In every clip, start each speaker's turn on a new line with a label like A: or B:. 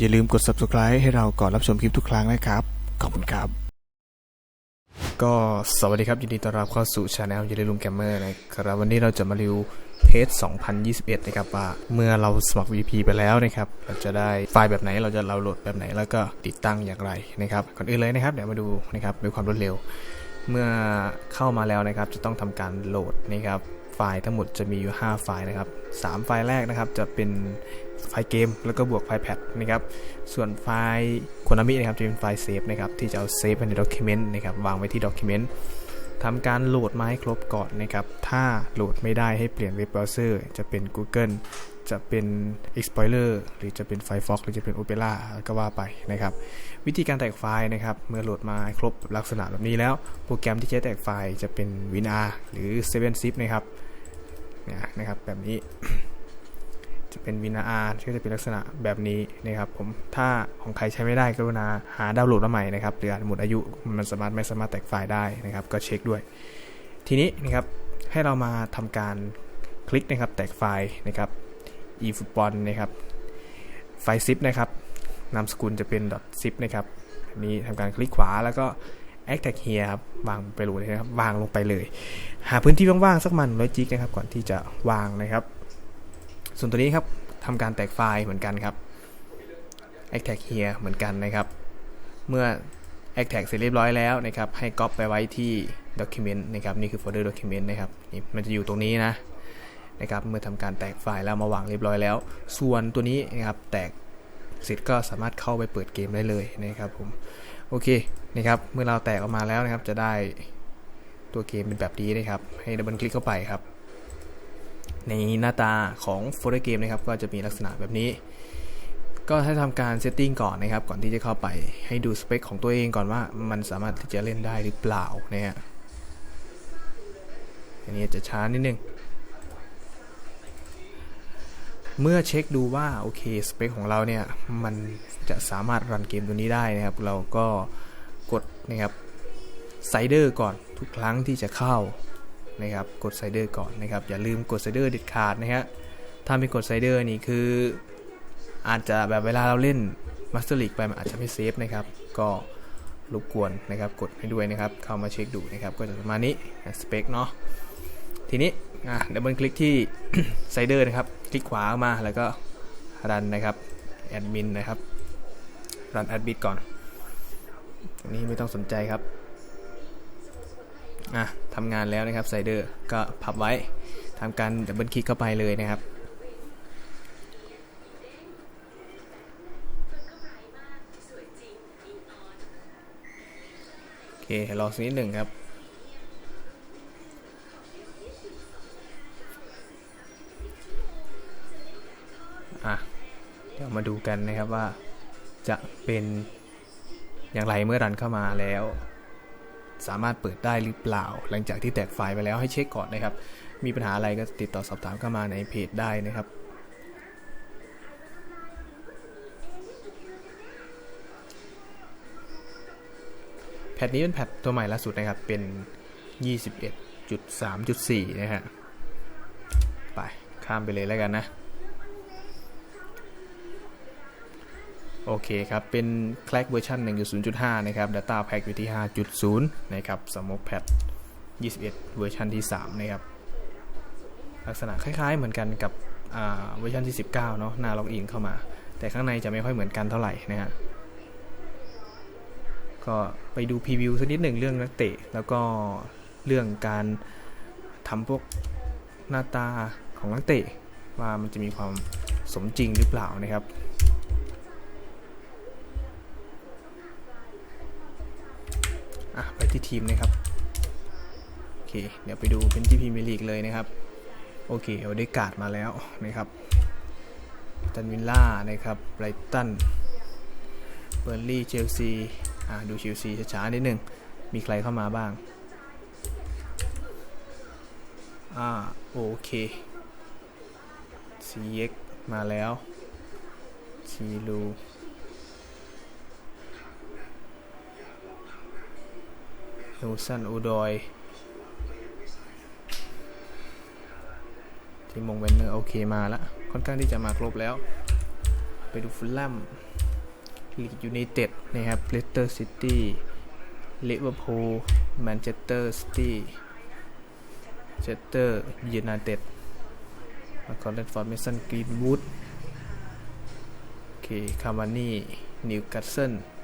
A: อย่าลืมกด subscribe ให้เราก่อนรับชมคลิปทุกครั้งนะครับ ขอบคุณครับ ก็สวัสดีครับยินดีต้อนรับเข้าสู่ช anel ยินดีลุงแกมเมอร์นะครับ วันนี้เราจะมารีวิวเทส2021 นะครับว่าเมื่อเราสมัคร VP ไปแล้วนะครับ เราจะได้ไฟล์แบบไหนเราจะเราโหลดแบบไหนแล้วก็ติดตั้งอย่างไรนะครับก่อนอื่นเลยนะครับเดี๋ยวมาดูนะครับด้วยความรวดเร็ว เมื่อเข้ามาแล้วนะครับ จะต้องทำการโหลดนะครับไฟล์ทั้งหมดจะมีอยู่ 5 ไฟล์นะครับ 3 ไฟล์แรกนะครับจะเป็น ไฟล์เกม แล้วก็บวกไฟล์แพทนะครับ ส่วนไฟล์โคนามินะครับจะเป็นไฟล์เซฟนะครับที่จะเอาเซฟไว้ในด็อกิเมนต์นะครับวางไว้ที่ด็อกิเมนต์ทำการโหลดมาให้ครบก่อนนะครับ ถ้าโหลดไม่ได้ให้เปลี่ยนเว็บเบราว์เซอร์จะเป็น Google จะเป็น Explorer หรือจะเป็น Firefox หรือจะเป็น Opera ก็ว่าไปนะครับ วิธีการแตกไฟล์นะครับ เมื่อโหลดมาครบลักษณะแบบนี้แล้ว โปรแกรมที่จะแตกไฟล์จะเป็น WinR หรือ 7zip นะครับเนี่ยนะครับแบบนี้ จะเป็น WinR ก็จะเป็นลักษณะแบบนี้นะครับผมถ้าของใครใช้ไม่ได้กรุณาหาดาวน์โหลดมาใหม่นะครับหรือหมดอายุมันสามารถไม่สามารถแตกไฟล์ได้นะครับ ก็เช็คด้วย ทีนี้นะครับให้เรามาทำการคลิกนะครับแตกไฟล์นะครับ eFootball นะครับไฟล์ zip นะครับนามสกุลจะเป็น .zip นะครับอันนี้ทำการคลิกขวาแล้วก็ add tag here ครับวางไปเลยนะครับวางลงไปเลย หาพื้นที่ว่างๆสักมันร้อยจิกนะครับก่อนที่จะวางนะครับ ส่วนตัวนี้ครับทำการแตกไฟล์เหมือนกันครับ add tag here เหมือนกันนะครับ เมื่อ add tag เสร็จเรียบร้อยแล้วนะครับ ให้ก๊อปไปไว้ที่ document นะครับ นี่คือโฟลเดอร์ document นะครับ นี่มันจะอยู่ตรงนี้นะนะครับ เมื่อทำการแตกไฟล์แล้วมาวางเรียบร้อยแล้ว ส่วนตัวนี้นะครับ แตกเสร็จก็สามารถเข้าไปเปิดเกมได้เลยนะครับผม โอเคนะครับ เมื่อเราแตกออกมาแล้วนะครับ จะได้ตัวเกมเป็นแบบนี้นะครับ ให้ดับเบิลคลิกเข้าไปครับ ในหน้าตาของโฟลเดอร์เกมนะครับก็จะมีลักษณะแบบนี้ ก็ให้ทำการเซตติ้งก่อนนะครับ ก่อนที่จะเข้าไปให้ดูสเปคของตัวเองก่อนว่ามันสามารถที่จะเล่นได้หรือเปล่านะฮะอันนี้จะช้านิดนึงเมื่อเช็คดูว่าโอเคสเปคของเราเนี่ยมันจะสามารถรันเกมตัวนี้ได้นะครับ เราก็กดนะครับไซเดอร์ก่อนทุกครั้งที่จะเข้า นะครับกดไซเดอร์ก่อนนะครับอย่าลืมกดไซเดอร์เด็ดขาดนะฮะถ้าไม่กดไซเดอร์นี่คือ อาจจะแบบเวลาเราเล่นมาสเตอร์ลีกไปมันอาจจะไม่เซฟนะครับก็รบกวนนะครับกดให้ด้วยนะครับเข้ามาเช็คดูนะครับก็จะประมาณนี้สเปคเนาะทีนี้อะดับเบิลคลิกที่ไซเดอร์นะครับคลิกขวามาแล้วก็รันนะครับแอดมินนะครับรันแอดบิดก่อนตรงนี้ไม่ต้องสนใจครับ อะทำงานแล้วนะครับไซเดอร์ก็พับไว้ทำการดับเบิลคลิกเข้าไปเลยนะครับโอเครอสักนิดหนึ่งครับอะเดี๋ยวมาดูกันนะครับว่าจะเป็นอย่างไรเมื่อรันเข้ามาแล้ว สามารถเปิดได้หรือเปล่า หลังจากที่แตกไฟล์ไปแล้วให้เช็คก่อนนะครับ มีปัญหาอะไรก็ติดต่อสอบถามเข้ามาในเพจได้นะครับแพทนี้เป็นแพทตัวใหม่ล่าสุดนะครับ เป็น 21.3.4 นะฮะ ไป ข้ามไปเลยแล้วกันนะ โอเคครับ เป็น c l a c k เวอร์ชัน1.0.5 นะครับ Data Pack อยู่ที่ 5.0 นะครับ Smoke Pad 21 เวอร์ชันที่ 3 นะครับ ลักษณะคล้าย ๆ เหมือนกันกับเวอร์ชันที่ 19 เนาะหน้าล็อกอินเข้ามา แต่ข้างในจะไม่ค่อยเหมือนกันเท่าไหร่นะฮะก็ไปดูพรีวิวสักนิดหนึ่งเรื่องนักเตะ แล้วก็เรื่องการทำพวกหน้าตาของนักเตะว่ามันจะมีความสมจริงหรือเปล่านะครับ อะไปที่ทีมนะครับ โอเค เดี๋ยวไปดูเป็นที่พรีเมียร์ลีกเลยนะครับ โอเคเอาได้การ์ดมาแล้วนะครับตันวิลล่านะครับไบรตันเบอร์ลี่เชลซีอะดูเชลซีช้าๆนิดนึง มีใครเข้ามาบ้างอ่าโอเค CX มาแล้วชีลู นูซันอูดอยทีมงเวนเนอร์โอเคมาแล้ว ค่อนข้างที่จะมาครบแล้ว ไปดูฟุลแลมลีดยูไนเต็ดนะครับเลสเตอร์ซิตี้ลิเวอร์พูลแมนเชสเตอร์ซิตี้เชสเตอร์ยูไนเต็ดแล้วก็เลนฟอร์ดเมสันกรีนวูดโอเคคาร์มานี่นิวคาสเซิลอะ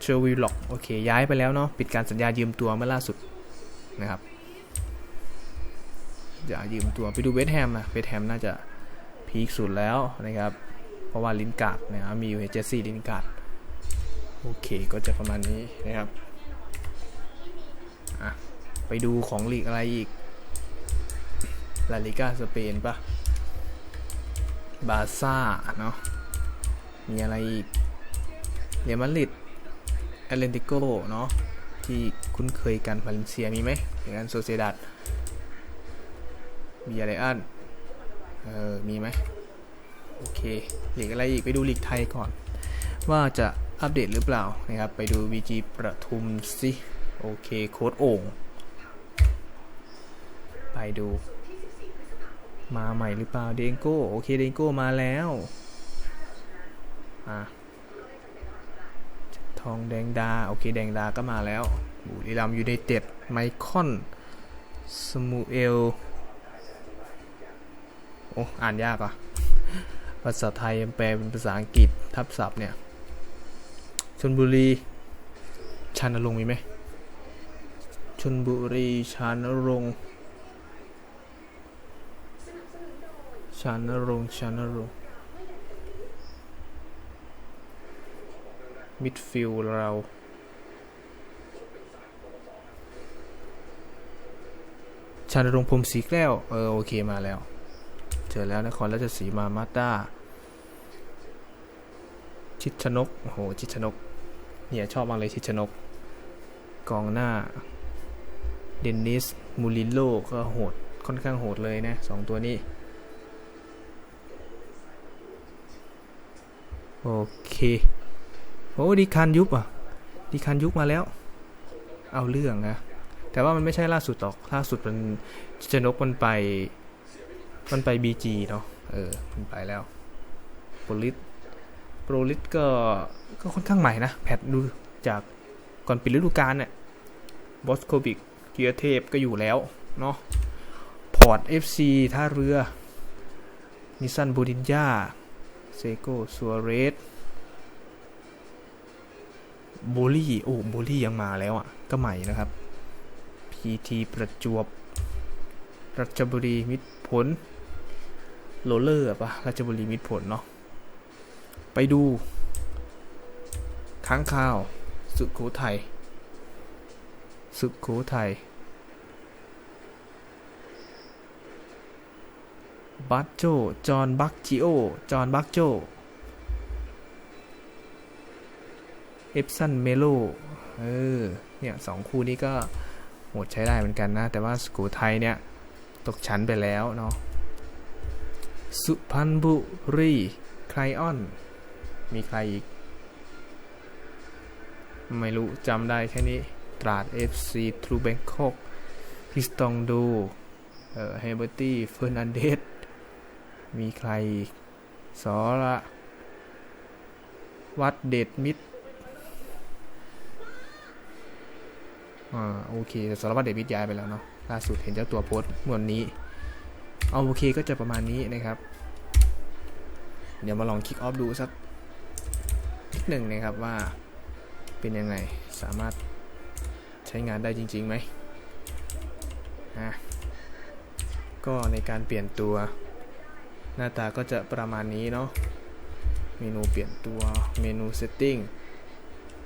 A: เชอร์วิลล็อกโอเค ย้ายไปแล้วเนาะ ปิดการสัญญายืมตัวเมื่อล่าสุดนะครับอย่ายืมตัวไปดูเวสต์แฮมนะเวสต์แฮมน่าจะพีคสุดแล้วนะครับ เพราะว่าลินการ์ดนะครับมีอยู่เจสซี่ลินการ์ดโอเคก็จะประมาณนี้นะครับไปดูของลีกอะไรอีกลาลิกาสเปนปะบาซ่าเนาะมีอะไรอีกเรอัลมาดริด แอตเลนติโกเนาะที่คุ้นเคยกันวาเลนเซียมีไหมอย่างนั้นโซเซดัดมีอะไรอันเออมีไหมโอเคหลีกอะไรอีกไปดูหลีกไทยก่อน ว่าจะอัปเดตหรือเปล่านะครับ ไปดู VG ประทุมสิโอเคโค้ดโอ่งไปดู มาใหม่หรือเปล่าเดงโก้โอเคเดงโก้มาแล้วอะ ทองแดงดา โอเค แดงดาก็มาแล้วบุรีรัมยูไนเต็ดไมคอนสมูเอล โอ้ อ่านยากอะ ภาษาไทยแปลเป็นภาษาอังกฤษทับศัพท์เนี่ยชนบุรีชานรงค์มีไหมชนบุรีชานรงค์ชานรงค์ชานรง มิดฟิลด์เรา ชานรงค์พรมศรีแก้ว เออ โอเคมาแล้ว เจอแล้วนครราชสีมามาด้า ชิดชนก โอ้โห ชิดชนก เนี่ย ชอบมากเลยชิดชนก กองหน้า เดนนิส มูรินโลก็โหด ค่อนข้างโหดเลยนะสองตัวนี้โอเค โอ้ดีคันยุบอะดีคันยุบมาแล้ว เอาเรื่องนะแต่ว่ามันไม่ใช่ล่าสุดหรอกล่าสุดมันชนกมันไป มันไป BG เนาะเออมันไปแล้วโปรลิสโปรลิสก็ก็ค่อนข้างใหม่นะ แพทดูจากก่อนปิดฤดูกาลเนี่ยบอสโคบิกเกียเทพก็อยู่แล้วเนาะพอร์ต FC ท่าเรือนิสันบูดินยาเซโกซัวเรส โบลี่โอ้โบลี่ยังมาแล้วอะ ก็ใหม่นะครับ PT ประจวบ รัชบุรีมิตรผลโรลเลอร์ปะราชบุรีมิตรผลเนาะไปดู ค้างคาว สุโขทัยสุโขทัยบัตโจ จอห์นบักจิโอ จอห์นบักโจ เอฟซันเมโลเออเนี่ยสองคู่นี้ก็โหดใช้ได้เหมือนกันนะ แต่ว่าสุโขทัยเนี่ย ตกชั้นไปแล้วเนาะสุพรรณบุรีไคลออน มีใครอีก ไม่รู้จำได้แค่นี้ ตราด FC ทรูแบงคอกคิสตองดูเอ่อเฮเบอร์ตี้เฟอร์นันเดสมีใครอีกสอละวัดเดดมิด อ่าโอเคแต่สารวัตรเดดมิดย้ายไปแล้วเนาะล่าสุดเห็นเจ้าตัวโพสต์เมื่อวันนี้ เอาโอเคก็จะประมาณนี้นะครับ เดี๋ยวมาลองคลิกออฟดูสักนิดหนึ่งนะครับว่าเป็นยังไงสามารถใช้งานได้จริงๆไหมอะก็ในการเปลี่ยนตัว หน้าตาก็จะประมาณนี้เนาะเมนูเปลี่ยนตัวเมนูเซตติ้ง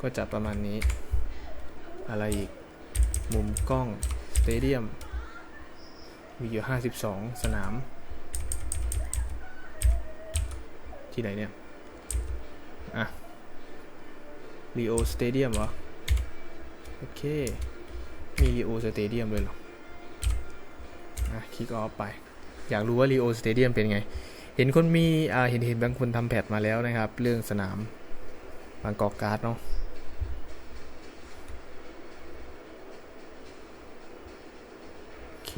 A: ก็จะประมาณนี้อะไรอีก มุมกล้อง สเตเดียม มีอยู่ 52 สนาม ที่ไหนเนี่ย อะรีโอสเตเดียมเหรอ โอเค มีรีโอสเตเดียมเลยเหรอ อะ คลิกออฟไป อยากรู้ว่ารีโอสเตเดียมเป็นไง เห็นคนมี อ่า เห็นเห็นบางคนทำแพทมาแล้วนะครับ เรื่องสนามบางกอกการ์ดเนาะ โอ เค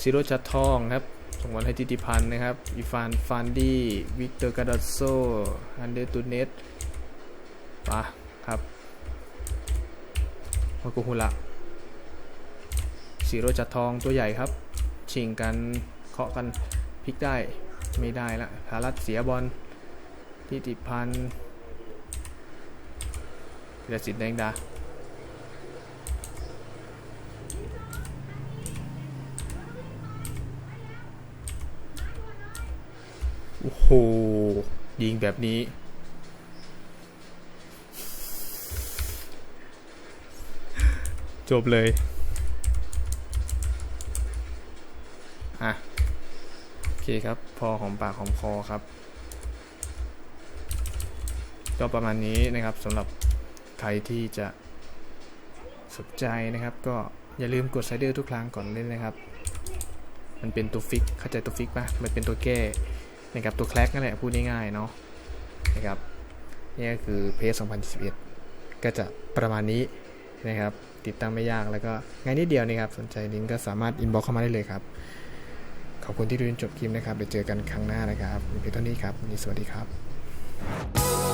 A: ซิโรจัดทองครับ ส่งบอลให้ทิติพันธ์นะครับอีฟานฟานดี้วิกเตอร์กาดอโซอันเดอร์ตูเนสปะครับมากุฮุระซิโรจัดทองตัวใหญ่ครับ ชิงกันเคาะกันพลิกได้ไม่ได้ละทารัตเสียบอลทิติพันธ์ ธีรศิลป์แดงดาโอ้โห ยิงแบบนี้ จบเลย อะ โอเคครับ พอหอมปากหอมคอครับ ก็ประมาณนี้นะครับสำหรับ ใครที่จะสนใจนะครับ ก็อย่าลืมกดไซเดอร์ทุกครั้งก่อนเล่นนะครับ มันเป็นตัวฟิกเข้าใจตัวฟิกปะมันเป็นตัวแก้นะครับตัวแคลกนั่นแหละพูดง่ายๆเนาะนะครับนี่ก็คือเพจ2021ก็จะประมาณนี้นะครับ ติดตั้งไม่ยากแล้วก็ง่ายนิดเดียวนะครับ สนใจลิงก์ก็สามารถอินบ็อกเข้ามาได้เลยครับ ขอบคุณที่ดูจนจบคลิปนะครับเดี๋ยวเจอกันครั้งหน้านะครับเพียงเท่านี้ครับวันนี้สวัสดีครับ